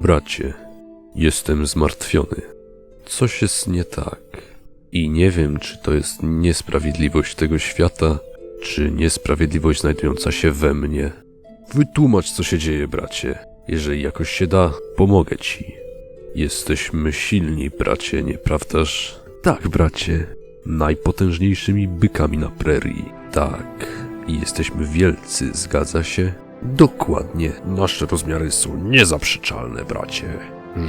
Bracie, jestem zmartwiony. Coś jest nie tak. I nie wiem, czy to jest niesprawiedliwość tego świata, czy niesprawiedliwość znajdująca się we mnie. Wytłumacz, co się dzieje, bracie. Jeżeli jakoś się da, pomogę ci. Jesteśmy silni, bracie, nieprawdaż? Tak, bracie. Najpotężniejszymi bykami na prerii. Tak. I jesteśmy wielcy, zgadza się? Dokładnie. Nasze rozmiary są niezaprzeczalne, bracie.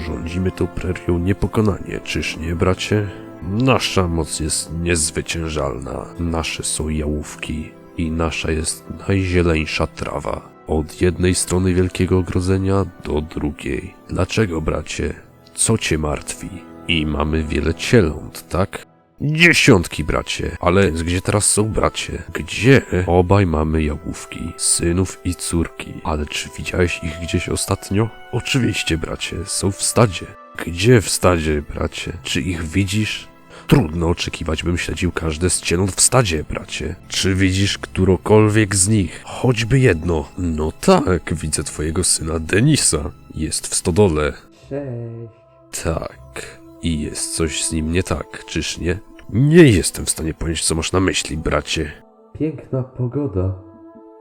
Rządzimy tą prerią niepokonanie, czyż nie, bracie? Nasza moc jest niezwyciężalna. Nasze są jałówki i nasza jest najzieleńsza trawa. Od jednej strony wielkiego ogrodzenia do drugiej. Dlaczego, bracie? Co cię martwi? I mamy wiele cieląt, tak? Dziesiątki, bracie. Ale gdzie teraz są bracie? Gdzie? Obaj mamy jałówki, synów i córki. Ale czy widziałeś ich gdzieś ostatnio? Oczywiście, bracie, są w stadzie. Gdzie w stadzie, bracie? Czy ich widzisz? Trudno oczekiwać, bym śledził każde z cieląt w stadzie, bracie. Czy widzisz którokolwiek z nich? Choćby jedno. No tak, widzę twojego syna Denisa. Jest w stodole. Cześć. Tak. I jest coś z nim nie tak, czyż nie? Nie jestem w stanie pojąć, co masz na myśli, bracie. Piękna pogoda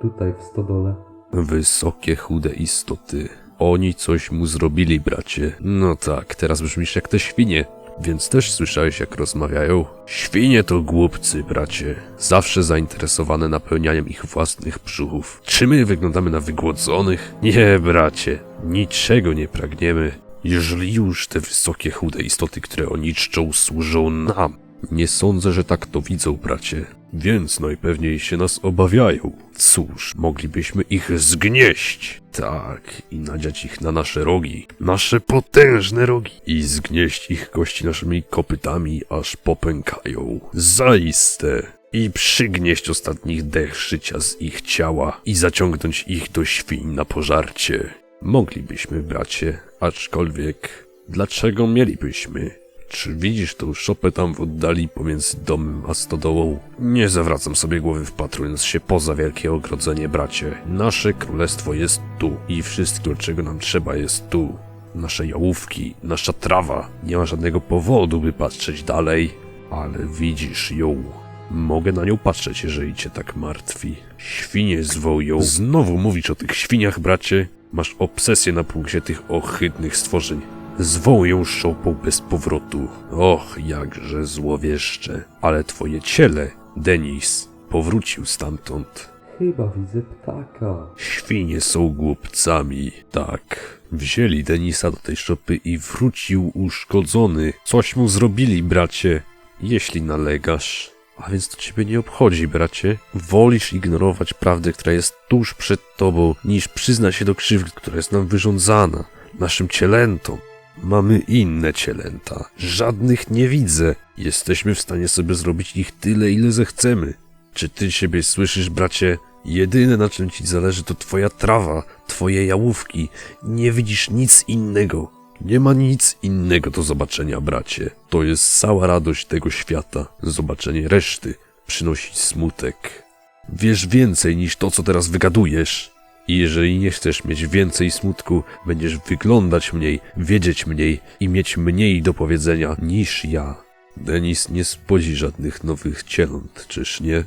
tutaj w stodole. Wysokie, chude istoty. Oni coś mu zrobili, bracie. No tak, teraz brzmisz jak te świnie. Więc też słyszałeś, jak rozmawiają? Świnie to głupcy, bracie. Zawsze zainteresowane napełnianiem ich własnych brzuchów. Czy my wyglądamy na wygłodzonych? Nie, bracie. Niczego nie pragniemy. Jeżeli już te wysokie, chude istoty, które oni czczą, służą nam. Nie sądzę, że tak to widzą, bracie. Więc najpewniej się nas obawiają. Cóż, moglibyśmy ich zgnieść. Tak, i nadziać ich na nasze rogi. Nasze potężne rogi. I zgnieść ich kości naszymi kopytami, aż popękają. Zaiste. I przygnieść ostatnich dech życia z ich ciała i zaciągnąć ich do świń na pożarcie. Moglibyśmy, bracie, aczkolwiek dlaczego mielibyśmy? Czy widzisz tą szopę tam w oddali pomiędzy domem a stodołą? Nie zawracam sobie głowy wpatrując się poza wielkie ogrodzenie, bracie. Nasze królestwo jest tu i wszystko, czego nam trzeba jest tu. Nasze jałówki, nasza trawa. Nie ma żadnego powodu, by patrzeć dalej. Ale widzisz ją. Mogę na nią patrzeć, jeżeli cię tak martwi. Świnie zwą ją. Znowu mówisz o tych świniach, bracie? Masz obsesję na punkcie tych ohydnych stworzeń. Zwą ją szopą bez powrotu. Och, jakże złowieszcze. Ale twoje ciele, Denis, powrócił stamtąd. Chyba widzę ptaka. Świnie są głupcami. Tak. Wzięli Denisa do tej szopy i wrócił uszkodzony. Coś mu zrobili, bracie. Jeśli nalegasz. A więc to ciebie nie obchodzi, bracie. Wolisz ignorować prawdę, która jest tuż przed tobą, niż przyznać się do krzywdy, która jest nam wyrządzana. Naszym cielętom. Mamy inne cielęta. Żadnych nie widzę. Jesteśmy w stanie sobie zrobić ich tyle, ile zechcemy. Czy ty siebie słyszysz, bracie? Jedyne na czym ci zależy to twoja trawa, twoje jałówki. Nie widzisz nic innego. Nie ma nic innego do zobaczenia, bracie. To jest cała radość tego świata. Zobaczenie reszty przynosi smutek. Wiesz więcej niż to, co teraz wygadujesz. I jeżeli nie chcesz mieć więcej smutku, będziesz wyglądać mniej, wiedzieć mniej i mieć mniej do powiedzenia niż ja. Denis nie spodzi żadnych nowych cieląt, czyż nie?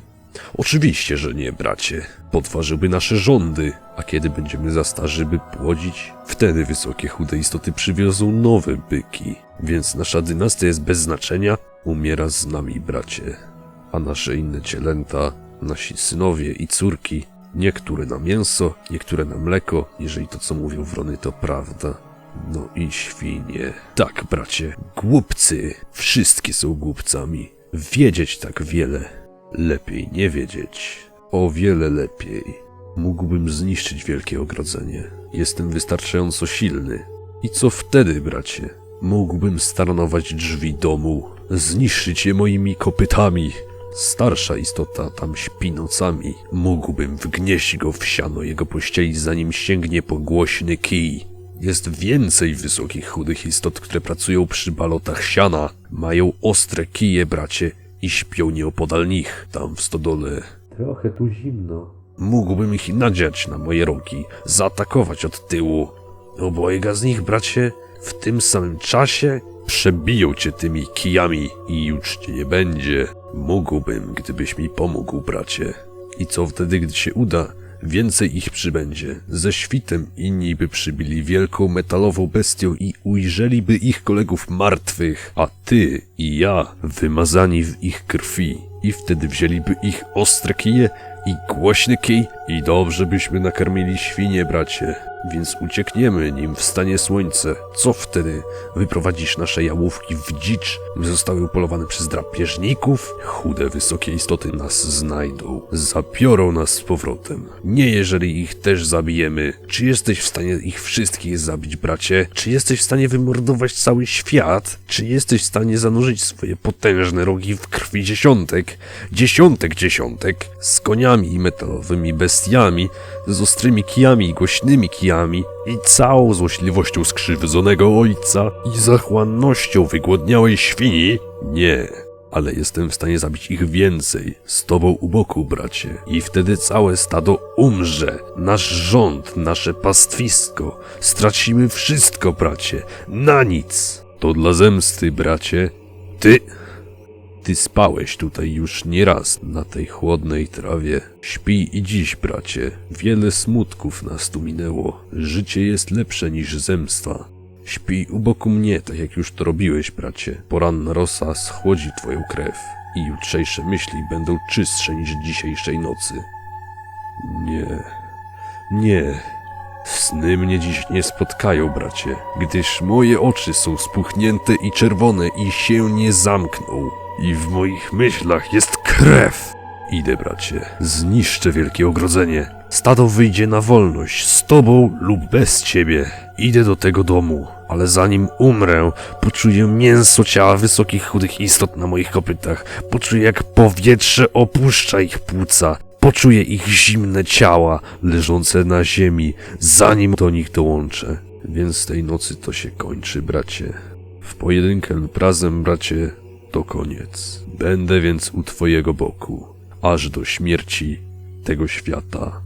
Oczywiście, że nie, bracie. Podważyłby nasze rządy, a kiedy będziemy za starzy, by płodzić, wtedy wysokie, chude istoty przywiozą nowe byki. Więc nasza dynastia jest bez znaczenia, umiera z nami, bracie. A nasze inne cielęta, nasi synowie i córki, niektóre na mięso, niektóre na mleko, jeżeli to, co mówią wrony, to prawda. No i świnie. Tak, bracie, głupcy. Wszystkie są głupcami. Wiedzieć tak wiele. Lepiej nie wiedzieć. O wiele lepiej. Mógłbym zniszczyć wielkie ogrodzenie. Jestem wystarczająco silny. I co wtedy, bracie? Mógłbym staranować drzwi domu, zniszczyć je moimi kopytami. Starsza istota tam śpi nocami. Mógłbym wgnieść go w siano jego pościeli, zanim sięgnie po głośny kij. Jest więcej wysokich, chudych istot, które pracują przy balotach siana. Mają ostre kije, bracie, i śpią nieopodal nich, tam w stodole. Trochę tu zimno. Mógłbym ich nadziać na moje rogi, zaatakować od tyłu. obojga z nich, bracie, w tym samym czasie przebiją cię tymi kijami i już cię nie będzie. Mógłbym, gdybyś mi pomógł, bracie. I co wtedy, gdy się uda? Więcej ich przybędzie. Ze świtem inni by przybili wielką metalową bestią i ujrzeliby ich kolegów martwych, a ty i ja wymazani w ich krwi. I wtedy wzięliby ich ostre kije i głośny kij i dobrze byśmy nakarmili świnie, bracie. Więc uciekniemy, nim wstanie słońce. Co wtedy? Wyprowadzisz nasze jałówki w dzicz? My zostały upolowane przez drapieżników? Chude, wysokie istoty nas znajdą. Zabiorą nas z powrotem. Nie jeżeli ich też zabijemy. Czy jesteś w stanie ich wszystkich zabić, bracie? Czy jesteś w stanie wymordować cały świat? Czy jesteś w stanie zanurzyć swoje potężne rogi w krwi dziesiątek? Dziesiątek dziesiątek? Z koniami i metalowymi bestiami, z ostrymi kijami i głośnymi kijami i całą złośliwością skrzywdzonego ojca i zachłannością wygłodniałej świni? Nie, ale jestem w stanie zabić ich więcej, z tobą u boku, bracie. I wtedy całe stado umrze, nasz rząd, nasze pastwisko. Stracimy wszystko, bracie, na nic. To dla zemsty, bracie. Ty... Ty spałeś tutaj już nieraz na tej chłodnej trawie. Śpij i dziś, bracie. Wiele smutków nas tu minęło. Życie jest lepsze niż zemsta. Śpij u boku mnie, tak jak już to robiłeś, bracie. Poranna rosa schłodzi twoją krew i jutrzejsze myśli będą czystsze niż dzisiejszej nocy. Nie, nie. Sny mnie dziś nie spotkają, bracie, gdyż moje oczy są spuchnięte i czerwone i się nie zamkną. I w moich myślach jest krew. Idę, bracie, zniszczę wielkie ogrodzenie. Stado wyjdzie na wolność, z tobą lub bez ciebie. Idę do tego domu, ale zanim umrę, poczuję mięso ciała wysokich, chudych istot na moich kopytach. Poczuję, jak powietrze opuszcza ich płuca. Poczuję ich zimne ciała leżące na ziemi, zanim do nich dołączę. Więc tej nocy to się kończy, bracie. W pojedynkę lub razem, bracie, to koniec. Będę więc u twojego boku, aż do śmierci tego świata.